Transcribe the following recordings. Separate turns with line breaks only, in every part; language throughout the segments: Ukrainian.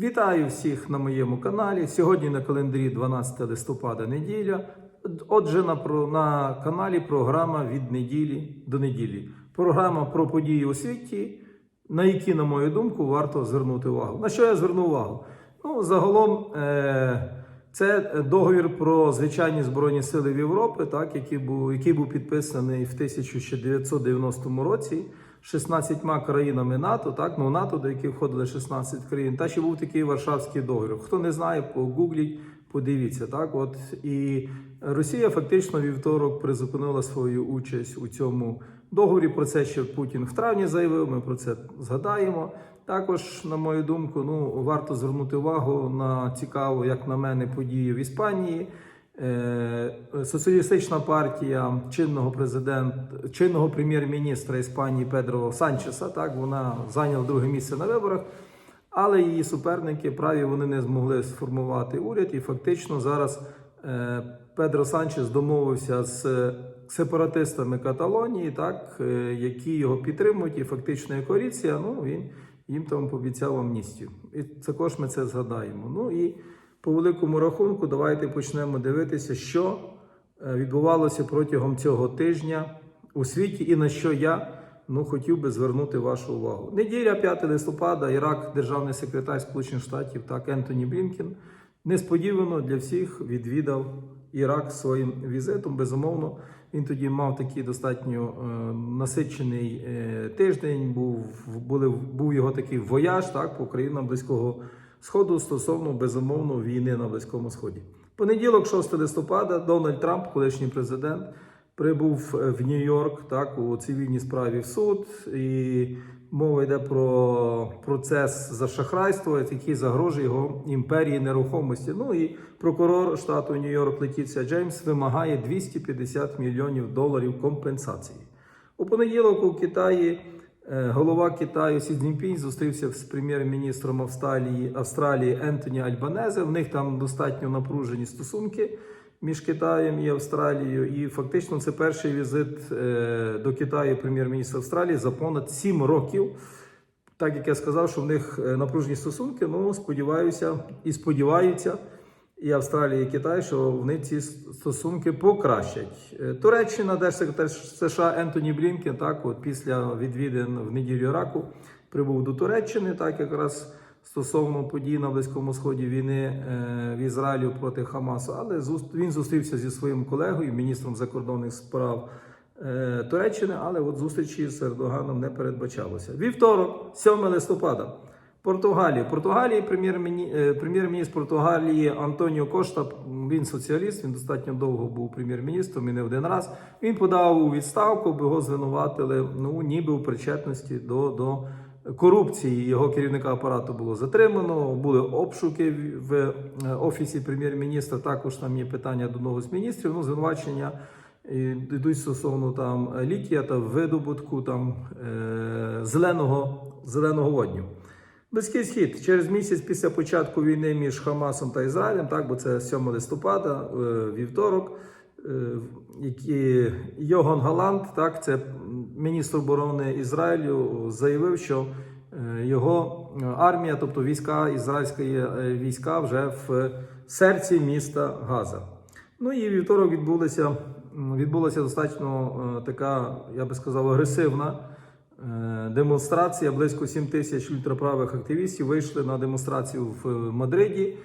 Вітаю всіх на моєму каналі. Сьогодні на календарі 12 листопада неділя. Отже, на, на каналі програма від неділі до неділі. Програма про події у світі, на які, на мою думку, варто звернути увагу. На що я зверну увагу? Ну, загалом, е- це договір про звичайні збройні сили в Європі, так, який був, який був підписаний в 1990 році. 16 країнами НАТО, так, ну НАТО, до яких входили 16 країн. Та ще був такий Варшавський договір. Хто не знає, погугліть, подивіться. Так, от і Росія фактично вівторок призупинила свою участь у цьому договорі. Про це ще Путін в травні заявив. Ми про це згадаємо. Також, на мою думку, ну варто звернути увагу на цікаву, як на мене, події в Іспанії. Е, Соціалістична партія чинного президента, чинного прем'єр-міністра Іспанії Педро Санчеса, так вона зайняла друге місце на виборах, але її суперники праві вони не змогли сформувати уряд. І фактично зараз е, Педро Санчес домовився з сепаратистами Каталонії, так е, які його підтримують, і фактично як коаліція. Ну він їм там пообіцяв амністію. І також ми це згадаємо. Ну і по великому рахунку, давайте почнемо дивитися, що е, відбувалося протягом цього тижня у світі і на що я ну, хотів би звернути вашу увагу. Неділя, 5 листопада, Ірак, державний секретар Сполучених Штатів так Ентоні Блінкен несподівано для всіх відвідав Ірак своїм візитом. Безумовно, він тоді мав такий достатньо е, насичений е, тиждень. Був були був його такий вояж так по країнам близького сходу стосовно безумовно війни на близькому сході. Понеділок, 6 листопада, Дональд Трамп, колишній президент, прибув е, в Нью-Йорк так у цивільній справі в суд. І мова йде про процес за шахрайство, який загрожує його імперії нерухомості. Ну і прокурор штату Нью-Йорк Летіція Джеймс вимагає 250 мільйонів доларів компенсації. У понеділок у Китаї голова Китаю Сі Цзіньпінь зустрівся з прем'єр-міністром Австралії, Австралії Ентоні Альбанезе. В них там достатньо напружені стосунки між Китаєм і Австралією. І фактично це перший візит е, до Китаю прем'єр-міністра Австралії за понад 7 років. Так як я сказав, що в них е, напружені стосунки, ну сподіваюся і сподіваються і Австралія, і Китай, що вони ці стосунки покращать. Е, Туреччина, держсекретар США Ентоні Блінкен, так, от після відвідин в неділю Іраку прибув до Туреччини, так якраз стосовно подій на Близькому Сході війни е, в Ізраїлю проти Хамасу. Але він зустрівся зі своїм колегою, міністром закордонних справ. е, Туреччини, але от зустрічі з Ердоганом не передбачалося. Вівторок, 7 листопада. Португалії прем'єр-міні- е, прем'єр-міністр Португалії Антоніо Кошта, він соціаліст, він достатньо довго був прем'єр-міністром і не один раз. Він подав у відставку, бо його звинуватили, ну ніби у причетності до, до корупції. Його керівника апарату було затримано. Були обшуки в- е, офісі прем'єр-міністра. Також там є питання до нових міністрів. Ну, звинувачення йдуть стосовно там літія та видобутку там е, зеленого зеленого водню. Близький схід через місяць після початку війни між Хамасом та Ізраїлем, так бо це 7 листопада, е, вівторок. е, які Йоган Галанд, так це міністр оборони Ізраїлю, заявив, що е, його армія, тобто війська ізраїльської війська, вже в серці міста Газа. Ну і вівторок відбулася, відбулася достатньо така, я би сказав, агресивна демонстрація. Близько 7 тисяч ультраправих активістів вийшли на демонстрацію в Мадриді.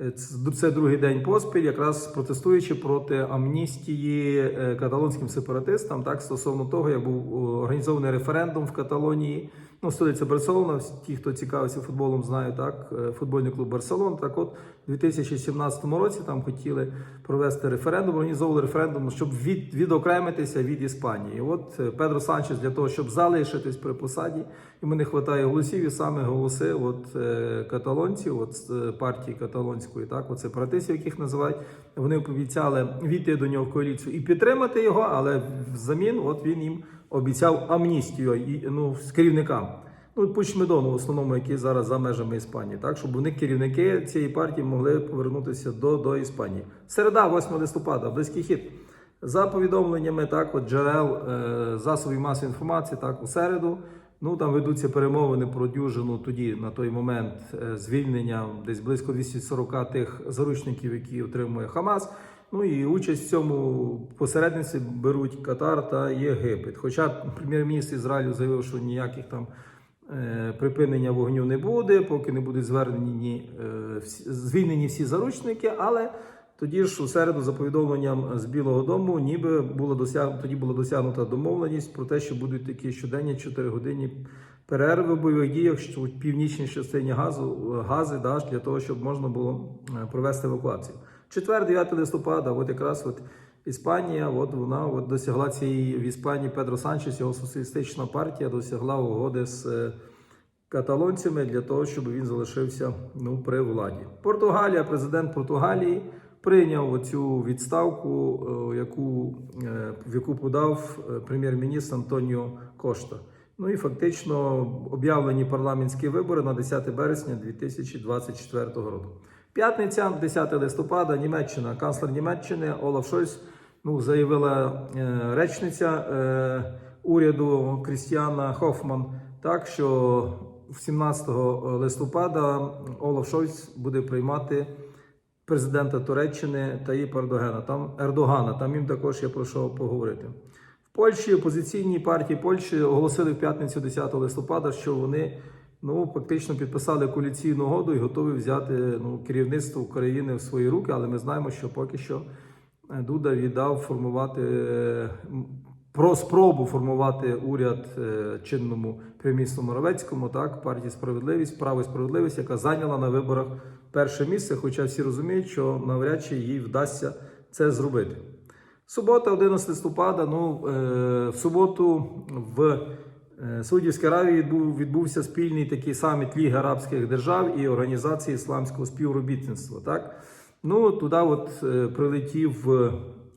Е, Це другий день поспіль, якраз протестуючи проти амністії е, каталонським сепаратистам, так стосовно того, як був організований референдум в Каталонії. Ну, столиця Барселона. Ті, хто цікавиться футболом, знають так. е, Футбольний клуб Барселон. Так, от у 2017 році там хотіли провести референдум, організовували референдум, щоб від, відокремитися від Іспанії. От е, Педро Санчес для того, щоб залишитись при посаді, йому не вистачає голосів, і саме голоси от, е, каталонців, от партії каталонської, так, от сепаратистів, яких називають, вони пообіцяли війти до нього в коаліцію і підтримати його, але взамін от він їм обіцяв амністію ну, керівникам. Ну, Пучмедону, в основному, який зараз за межами Іспанії, так, щоб вони керівники цієї партії могли повернутися до, до Іспанії. Середа, 8 листопада, близький хід. За повідомленнями так, от джерел е, засобів масової інформації, так, у середу Ну там ведуться перемовини про дюжину тоді на той момент е, звільнення десь близько 240 тих заручників, які отримує Хамас. Ну і участь в цьому посередниці беруть Катар та Єгипет. Хоча прем'єр-міністр Ізраїлю заявив, що ніяких там е, припинення вогню не буде, поки не будуть звернені е, звільнені всі заручники. Але тоді ж у середу, за повідомленням з Білого Дому, ніби було досяг... тоді була досягнута домовленість про те, що будуть такі щоденні 4 години перерви в бойових діях, що в північній частині газу гази да, для того, щоб можна було е, провести евакуацію. Четвер, 9 листопада, от якраз от Іспанія, от вона от досягла цієї в Іспанії Педро Санчес, його соціалістична партія досягла угоди з е, каталонцями для того, щоб він залишився ну, при владі. Португалія, президент Португалії прийняв оцю відставку, е, яку, е, в яку подав прем'єр-міністр Антоніо Кошта. Ну і фактично об'явлені парламентські вибори на 10 березня 2024 року. П'ятниця, 10 листопада, Німеччина, канцлер Німеччини Олаф Шольц ну, заявила е, речниця е, уряду Крістіана Хофман, так що 17 листопада Олаф Шольц буде приймати президента Туреччини Таїп Ердогана. Там Ердогана. Там їм також є про що поговорити. В Польщі опозиційні партії Польщі оголосили в п'ятницю 10 листопада, що вони ну фактично підписали коаліційну угоду і готові взяти ну, керівництво України в свої руки. Але ми знаємо, що поки що е, Дуда віддав формувати е, про спробу формувати уряд е, чинному прем'єрміністру Моровецькому, так партії справедливість, право і справедливість, яка зайняла на виборах перше місце. Хоча всі розуміють, що навряд чи їй вдасться це зробити. Субота, 11 листопада. Ну в суботу в Саудівській Аравії відбув, відбувся спільний такий саміт Ліги Арабських держав і Організації ісламського співробітництва. Так ну туди от е, прилетів е,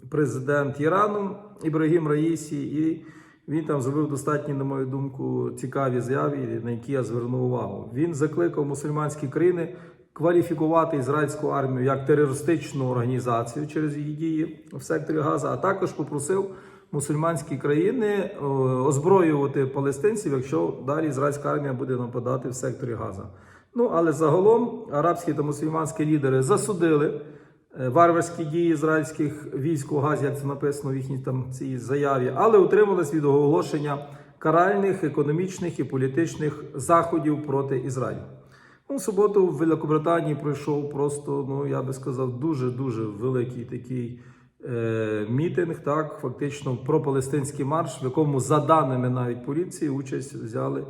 президент Ірану Ібрагім Раїсі, і він там зробив достатньо, на мою думку, цікаві заяви, на які я звернув увагу. Він закликав мусульманські країни кваліфікувати ізраїльську армію як терористичну організацію через її дії в секторі Газа, а також попросив мусульманські країни е, озброювати палестинців, якщо далі ізраїльська армія буде нападати в секторі Газа. Ну але загалом арабські та мусульманські лідери засудили е, варварські дії ізраїльських військ у Газі, як це написано в їхній там цій заяві, але утримались від оголошення каральних, економічних і політичних заходів проти Ізраїлю. Ну, в суботу в Великобританії пройшов просто, ну я би сказав, дуже дуже великий такий мітинг, так, фактично пропалестинський марш, в якому, за даними навіть поліції, участь взяли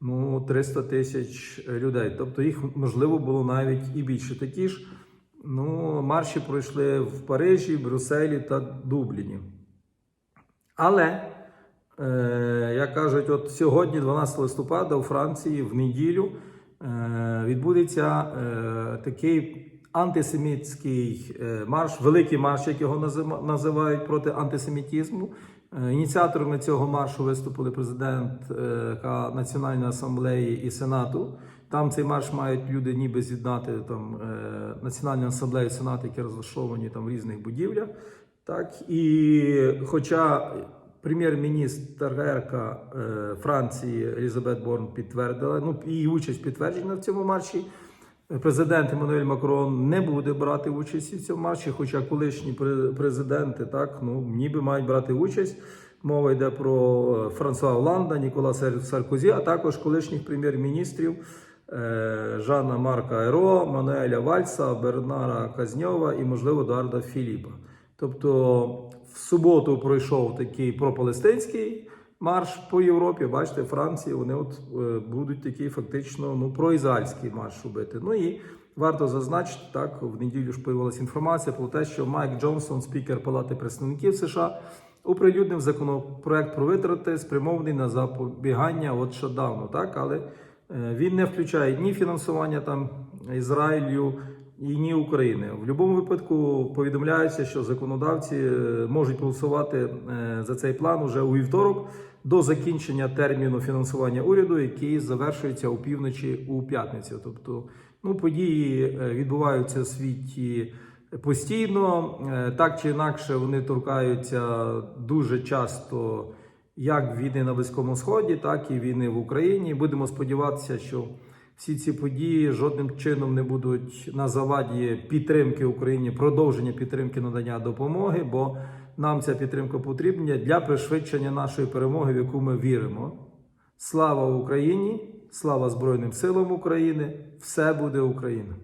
ну, 300 тисяч людей. Тобто їх можливо було навіть і більше. Такі ж ну, марші пройшли в Парижі, Брюсселі та Дубліні. Але, е, як кажуть, от сьогодні, 12 листопада, у Франції в неділю е, відбудеться е, такий антисемітський е, марш, великий марш, як його називають проти антисемітізму. Е, Ініціаторами цього маршу виступили президент е, Національної асамблеї і Сенату. Там цей марш мають люди ніби з'єднати там Національну асамблею Сенат, які розташовані там в різних будівлях. Так і хоча прем'єр-міністерка е, Франції Елізабет Борн підтвердила, ну її участь підтверджена в цьому марші. Президент Еммануель Макрон не буде брати участь в цьому марші, хоча колишні пре- президенти так ну ніби мають брати участь. Мова йде про е, Франсуа Оланда, Нікола Сар- Саркозі, а також колишніх прем'єр-міністрів е, Жана Марка Еро, Мануеля Вальса, Бернара Казньова і, можливо, Едуарда Філіпа. Тобто в суботу пройшов такий пропалестинський марш по Європі. Бачите, Франції вони от е, будуть такий фактично ну проізраїльський марш робити. Ну і варто зазначити так. В неділю ж появилася інформація про те, що Майк Джонсон, спікер Палати представників США, оприлюднив законопроект про витрати, спрямований на запобігання от шатдауну. Так, але е, він не включає ні фінансування там Ізраїлю. І ні України в будь-якому випадку повідомляється, що законодавці е, можуть голосувати за цей план уже у вівторок до закінчення терміну фінансування уряду, який завершується у півночі у п'ятницю. Тобто, ну події е, відбуваються в світі постійно, Е, так чи інакше вони торкаються дуже часто як війни на Близькому Сході, так і війни в Україні. Будемо сподіватися, що всі ці події жодним чином не будуть на заваді підтримки Україні, продовження підтримки надання допомоги, бо нам ця підтримка потрібна для пришвидшення нашої перемоги, в яку ми віримо. Слава Україні! Слава Збройним силам України! Все буде Україна!